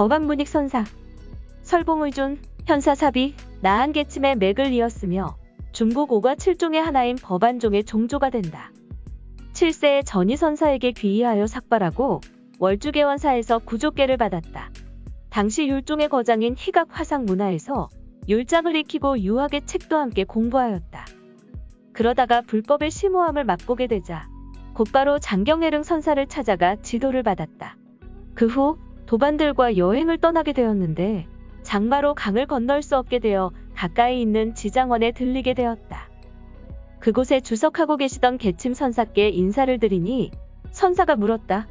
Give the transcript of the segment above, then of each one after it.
법안 문익 선사, 설봉의존, 현사사비, 나한계침의 맥을 이었으며 중국 5과 7종의 하나인 법안종의 종조가 된다. 7세의 전희 선사에게 귀의하여 삭발하고 월주계원사에서 구조계를 받았다. 당시 율종의 거장인 희각 화상 문화에서 율장을 익히고 유학의 책도 함께 공부하였다. 그러다가 불법의 심오함을 맛보게 되자 곧바로 장경혜릉 선사를 찾아가 지도를 받았다. 그 후 도반들과 여행을 떠나게 되었는데 장마로 강을 건널 수 없게 되어 가까이 있는 지장원에 들리게 되었다. 그곳에 주석하고 계시던 개침 선사께 인사를 드리니 선사가 물었다.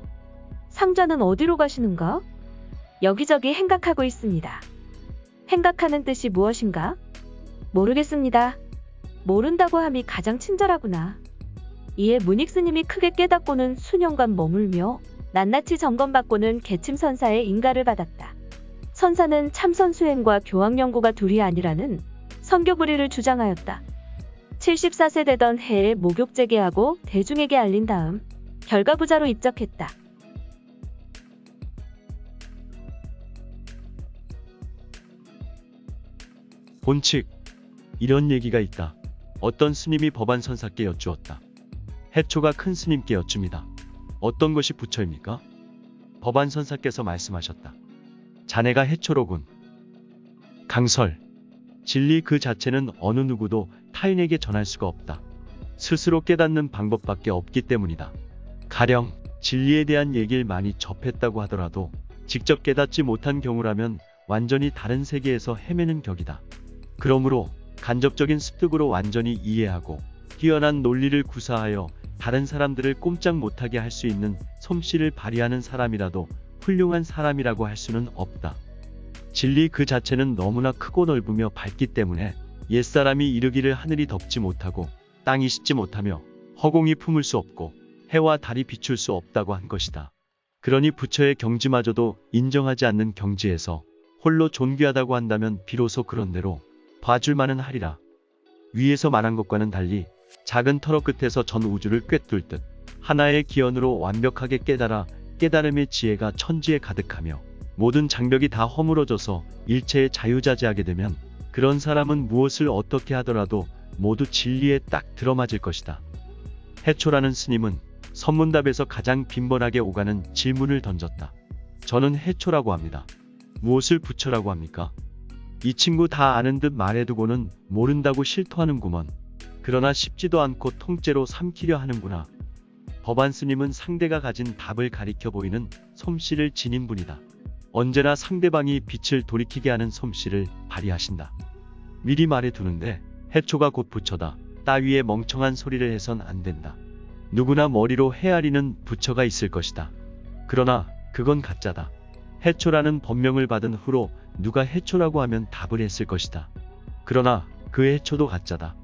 상자는 어디로 가시는가? 여기저기 행각하고 있습니다. 행각하는 뜻이 무엇인가? 모르겠습니다. 모른다고 함이 가장 친절하구나. 이에 문익 스님이 크게 깨닫고는 수년간 머물며 낱낱이 점검받고는 개침 선사의 인가를 받았다. 선사는 참선 수행과 교황 연구가 둘이 아니라는 선교불의를 주장하였다. 74세 되던 해에 목욕 재개하고 대중에게 알린 다음 결과부자로 입적했다. 본칙 이런 얘기가 있다. 어떤 스님이 법안 선사께 여쭈었다. 해초가 큰 스님께 여쭙니다. 어떤 것이 부처입니까? 법안 선사께서 말씀하셨다. 자네가 해초로군. 강설 진리 그 자체는 어느 누구도 타인에게 전할 수가 없다. 스스로 깨닫는 방법밖에 없기 때문이다. 가령 진리에 대한 얘기를 많이 접했다고 하더라도 직접 깨닫지 못한 경우라면 완전히 다른 세계에서 헤매는 격이다. 그러므로 간접적인 습득으로 완전히 이해하고 뛰어난 논리를 구사하여 다른 사람들을 꼼짝 못하게 할 수 있는 솜씨를 발휘하는 사람이라도 훌륭한 사람이라고 할 수는 없다. 진리 그 자체는 너무나 크고 넓으며 밝기 때문에 옛사람이 이르기를 하늘이 덮지 못하고 땅이 씻지 못하며 허공이 품을 수 없고 해와 달이 비출 수 없다고 한 것이다. 그러니 부처의 경지마저도 인정하지 않는 경지에서 홀로 존귀하다고 한다면 비로소 그런 대로 봐줄만은 하리라. 위에서 말한 것과는 달리 작은 터럭 끝에서 전 우주를 꿰뚫 듯 하나의 기원으로 완벽하게 깨달아 깨달음의 지혜가 천지에 가득하며 모든 장벽이 다 허물어져서 일체에 자유자재하게 되면 그런 사람은 무엇을 어떻게 하더라도 모두 진리에 딱 들어맞을 것이다. 해초라는 스님은 선문답에서 가장 빈번하게 오가는 질문을 던졌다. 저는 해초라고 합니다. 무엇을 부처라고 합니까? 이 친구 다 아는 듯 말해두고는 모른다고 실토하는구먼. 그러나 쉽지도 않고 통째로 삼키려 하는구나. 법안 스님은 상대가 가진 답을 가리켜 보이는 솜씨를 지닌 분이다. 언제나 상대방이 빛을 돌이키게 하는 솜씨를 발휘하신다. 미리 말해두는데 해초가 곧 부처다. 따위의 멍청한 소리를 해선 안 된다. 누구나 머리로 헤아리는 부처가 있을 것이다. 그러나 그건 가짜다. 해초라는 법명을 받은 후로 누가 해초라고 하면 답을 했을 것이다. 그러나 그 해초도 가짜다.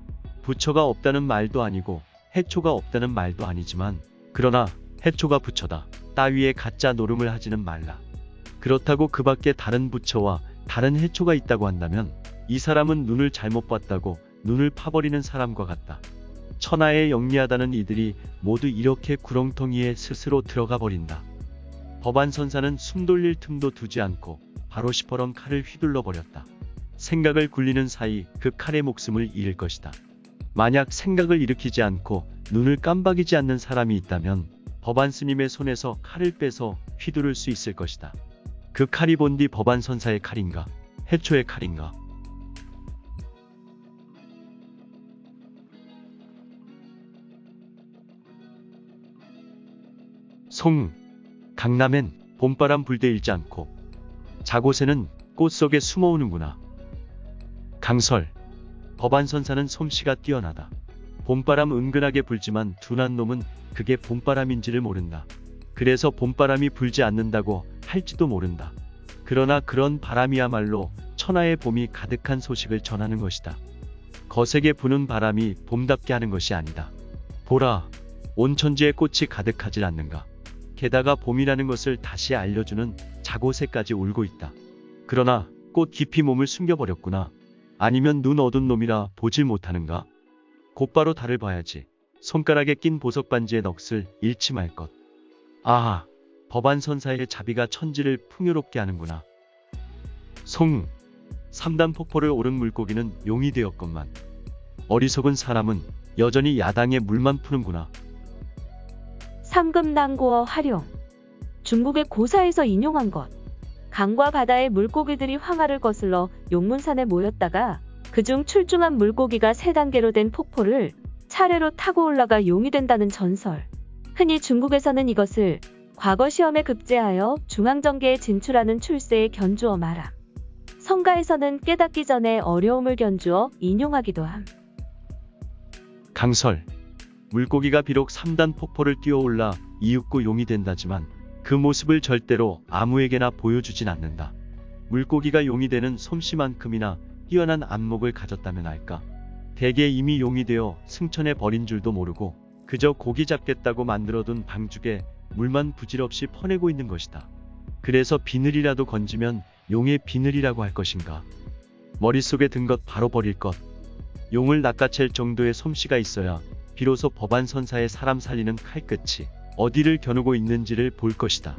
부처가 없다는 말도 아니고 해초가 없다는 말도 아니지만 그러나 해초가 부처다. 따위의 가짜 노름을 하지는 말라. 그렇다고 그 밖에 다른 부처와 다른 해초가 있다고 한다면 이 사람은 눈을 잘못 봤다고 눈을 파버리는 사람과 같다. 천하에 영리하다는 이들이 모두 이렇게 구렁텅이에 스스로 들어가 버린다. 법안 선사는 숨 돌릴 틈도 두지 않고 바로 시퍼런 칼을 휘둘러 버렸다. 생각을 굴리는 사이 그 칼의 목숨을 잃을 것이다. 만약 생각을 일으키지 않고 눈을 깜박이지 않는 사람이 있다면 법안 스님의 손에서 칼을 빼서 휘두를 수 있을 것이다. 그 칼이 본디 법안 선사의 칼인가? 해초의 칼인가? 송, 강남엔 봄바람 불때 일지 않고 자고새는 꽃 속에 숨어오는구나. 강설, 법안 선사는 솜씨가 뛰어나다. 봄바람 은근하게 불지만 둔한 놈은 그게 봄바람인지를 모른다. 그래서 봄바람이 불지 않는다고 할지도 모른다. 그러나 그런 바람이야말로 천하의 봄이 가득한 소식을 전하는 것이다. 거세게 부는 바람이 봄답게 하는 것이 아니다. 보라, 온 천지에 꽃이 가득하질 않는가. 게다가 봄이라는 것을 다시 알려주는 자고새까지 울고 있다. 그러나 꽃 깊이 몸을 숨겨버렸구나. 아니면 눈 어둔 놈이라 보질 못하는가? 곧바로 달을 봐야지. 손가락에 낀 보석 반지의 넋을 잃지 말 것. 아하, 법안 선사의 자비가 천지를 풍요롭게 하는구나. 송 3단 폭포를 오른 물고기는 용이 되었건만 어리석은 사람은 여전히 야당에 물만 푸는구나. 삼금난고어 활용. 중국의 고사에서 인용한 것. 강과 바다의 물고기들이 황하를 거슬러 용문산에 모였다가 그중 출중한 물고기가 세 단계로 된 폭포를 차례로 타고 올라가 용이 된다는 전설. 흔히 중국에서는 이것을 과거 시험에 급제하여 중앙정계에 진출하는 출세에 견주어 말함. 성가에서는 깨닫기 전에 어려움을 견주어 인용하기도 함. 강설 물고기가 비록 3단 폭포를 뛰어올라 이윽고 용이 된다지만 그 모습을 절대로 아무에게나 보여주진 않는다. 물고기가 용이 되는 솜씨만큼이나 뛰어난 안목을 가졌다면 할까? 대개 이미 용이 되어 승천해 버린 줄도 모르고 그저 고기 잡겠다고 만들어둔 방죽에 물만 부질없이 퍼내고 있는 것이다. 그래서 비늘이라도 건지면 용의 비늘이라고 할 것인가? 머릿속에 든 것 바로 버릴 것. 용을 낚아챌 정도의 솜씨가 있어야 비로소 법안 선사의 사람 살리는 칼끝이 어디를 겨누고 있는지를 볼 것이다.